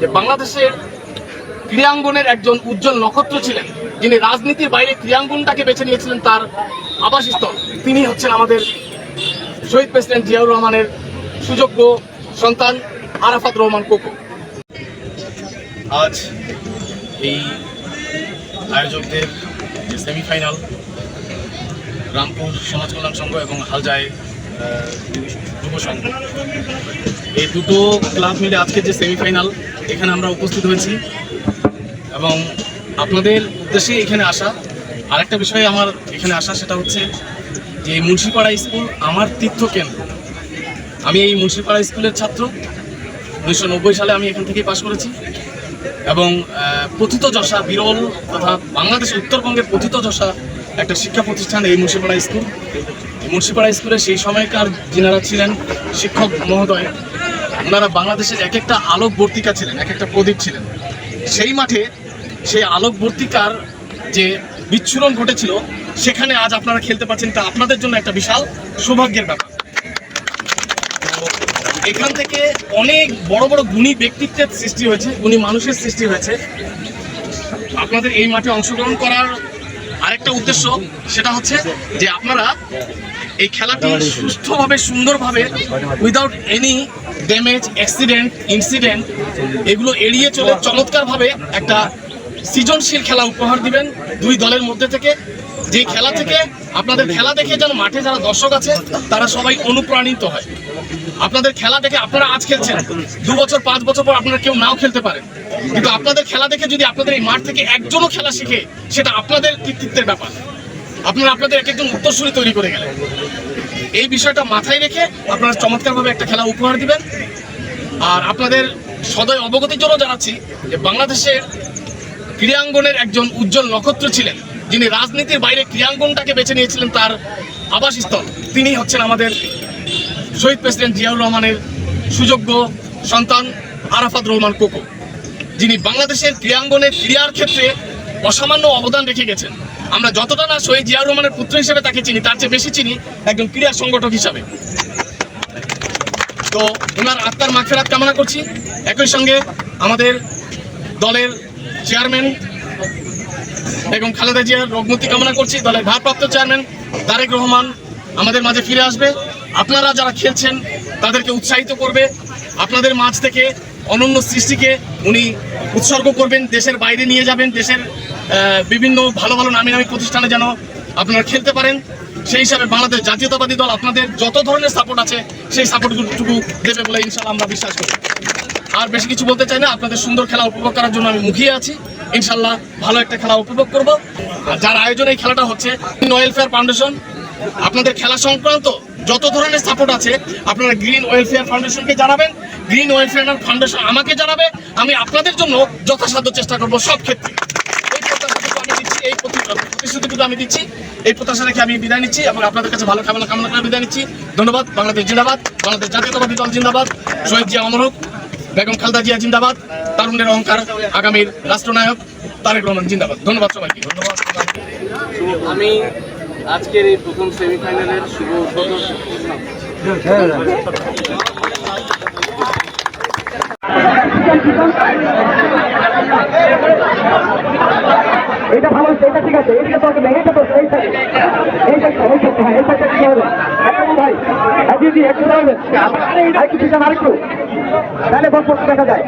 যে বাংলাদেশের ক্রীড়াঙ্গনের একজন উজ্জ্বল নক্ষত্র ছিলেন, যিনি রাজনীতির বাইরে ক্রীড়াঙ্গনটাকে বেছে নিয়েছিলেন তার আবাসস্থল। তিনি হচ্ছেন আমাদের শহীদ প্রেসিডেন্ট জিয়াউর রহমানের সুযোগ্য সন্তান আরাফাত রহমান কোকো। আজ এই আয়োজকদের যে সেমিফাইনাল, রামপুর সমাজ কল্যাণ সংঘ এবং হালজায় এই দুটো ক্লাব মিলে আজকে যে সেমিফাইনাল, এখানে আমরা উপস্থিত হয়েছি। এবং আপনাদের উদ্দেশ্যে এখানে আসা, আরেকটা বিষয় আমার এখানে আসা সেটা হচ্ছে যে মুন্সিপাড়া স্কুল আমার তীর্থ কেন্দ্র আমি এই মুন্সিপাড়া স্কুলের ছাত্র। উনিশশো নব্বই সালে আমি এখান থেকেই পাশ করেছি। এবং প্রথিত যশা বিরল তথা বাংলাদেশের উত্তরবঙ্গের প্রথিত যশা একটা শিক্ষা প্রতিষ্ঠান এই মুন্সিপাড়া স্কুল। মুন্সিপাড়া স্কুলে সেই সময়কার যিনারা ছিলেন শিক্ষক মহোদয়, ওনারা বাংলাদেশের এক একটা আলোকবর্তিকা ছিলেন, এক একটা প্রদীপ ছিলেন। সেই মাঠে সেই আলোকবর্তিকার যে বিচ্ছুরণ ঘটেছিল, সেখানে আজ আপনারা খেলতে পারছেন, তা আপনাদের জন্য একটা বিশাল সৌভাগ্যের ব্যাপার। এখান থেকে অনেক বড় বড় গুণী ব্যক্তিত্বের সৃষ্টি হয়েছে, গুণী মানুষের সৃষ্টি হয়েছে। আপনাদের এই মাঠে অংশগ্রহণ করার আরেকটা উদ্দেশ্য, সেটা হচ্ছে যে আপনারা এই খেলাটি সুস্থভাবে, সুন্দরভাবে without any damage accident incident এগুলো এড়িয়ে চলে চমৎকারভাবে একটা সৃজনশীল খেলা উপহার দিবেন দুই দলের মধ্যে থেকে। যে খেলা থেকে আপনাদের খেলা দেখে যেন মাঠে যারা দর্শক আছে, তারা সবাই অনুপ্রাণিত হয়। আপনাদের খেলা দেখে আপনারা আজ খেলছেন, দু বছর, পাঁচ বছর পর আপনারা কেউ নাও খেলতে পারেন। কিন্তু আপনাদের খেলা দেখে যদি আপনাদের এই মাঠ থেকে একজনও খেলা শিখে, সেটা আপনাদের কৃতিত্বের ব্যাপার। আপনারা আপনাদের এক একজন উত্তরসূরি তৈরি করে গেলেন। এই বিষয়টা মাথায় রেখে আপনারা চমৎকারভাবে একটা খেলা উপহার দিবেন। আর আপনাদের সদয় অবগতির জন্য জানাচ্ছি যে বাংলাদেশের ক্রীড়াঙ্গনের একজন উজ্জ্বল নক্ষত্র ছিলেন। যিনি রাজনীতির বাইরে ক্রীড়াঙ্গনটাকে বেছে নিয়েছিলেন তার আবাসস্থল, তিনি হচ্ছেন আমাদের শহীদ প্রেসিডেন্ট জিয়াউর রহমানের সুযোগ্য সন্তান আরাফাত রহমান কোকো, যিনি বাংলাদেশের ক্রীড়াঙ্গনের ক্রীড়ার ক্ষেত্রে অসামান্য অবদান রেখে গেছেন। আমরা যতটা না শহীদ জিয়াউর রহমানের পুত্র হিসেবে তাকে চিনি, তার চেয়ে বেশি চিনি একজন ক্রীড়া সংগঠক হিসাবে। তো ওনার আত্মার মাগফেরাত কামনা করছি। একই সঙ্গে আমাদের দলের চেয়ারম্যান বেগম খালেদা জিয়ার রোগমুক্তি কামনা করছি। দলের ভারপ্রাপ্ত চেয়ারম্যান তারেক রহমান আমাদের মাঝে ফিরে আসবে। আপনারা যারা খেলছেন, তাদেরকে উৎসাহিত করবে। আপনাদের মাঝ থেকে অনন্য সৃষ্টিকে উনি উৎসর্গ করবেন। দেশের বাইরে নিয়ে যাবেন। দেশের বিভিন্ন ভালো ভালো নামি নামি প্রতিষ্ঠানে যেন আপনারা খেলতে পারেন। সেই হিসাবে বাংলাদেশ জাতীয়তাবাদী দল আপনাদের যত ধরনের সাপোর্ট আছে, সেই সাপোর্টটুকু দেবে বলে ইনশাল্লাহ আমরা বিশ্বাস করি। আর বেশি কিছু বলতে চাই না। আপনাদের সুন্দর খেলা উপভোগ করার জন্য আমি মুখিয়ে আছি। ইনশাল্লাহ ভালো একটা খেলা উপভোগ করব। আর যার আয়োজনে এই খেলাটা হচ্ছে ওয়েলফেয়ার ফাউন্ডেশন আপনাদের খেলা সংক্রান্ত যত ধরনের সাপোর্ট আছে, আপনারা গ্রিন ওয়েলফেয়ার ফাউন্ডেশনকে জানাবেন। গ্রিন ওয়েলফেয়ার ফাউন্ডেশন আমাকে জানাবে। আমি আপনাদের জন্য যথাসাধ্য চেষ্টা করব সব ক্ষেত্রে। এই আমি দিচ্ছি, এই প্রতি- প্রতিশ্রুতিটুকু আমি দিচ্ছি। এই প্রত্যাশা রেখে আমি বিদায় নিচ্ছি এবং আপনাদের কাছে ভালো কামনা কামনা করে বিদায় নিচ্ছি। ধন্যবাদ। বাংলাদেশ জিন্দাবাদ। বাংলাদেশ জাতীয়তাবাদী দল জিন্দাবাদ। শহীদ জিয়া অমর হোক। বেগম খালদা জিয়া জিন্দাবাদ তারুণের অহংকার আগামীর রাষ্ট্রনায়ক তারেক রহমান জিন্দাবাদ। ধন্যবাদ সবাইকে। ধন্যবাদ আমি আজকের এই প্রথম সেমিফাইনালের শুভ উদ্বোধন এটা ভালো এটা ঠিক আছে। এইদিকে তো হবে এইটা তো এই সাইড। এই সাইড এই সাইড হ্যাঁ এই সাইডটা দিদি একটু আরেকটু তাহলে বস দেখা যায়।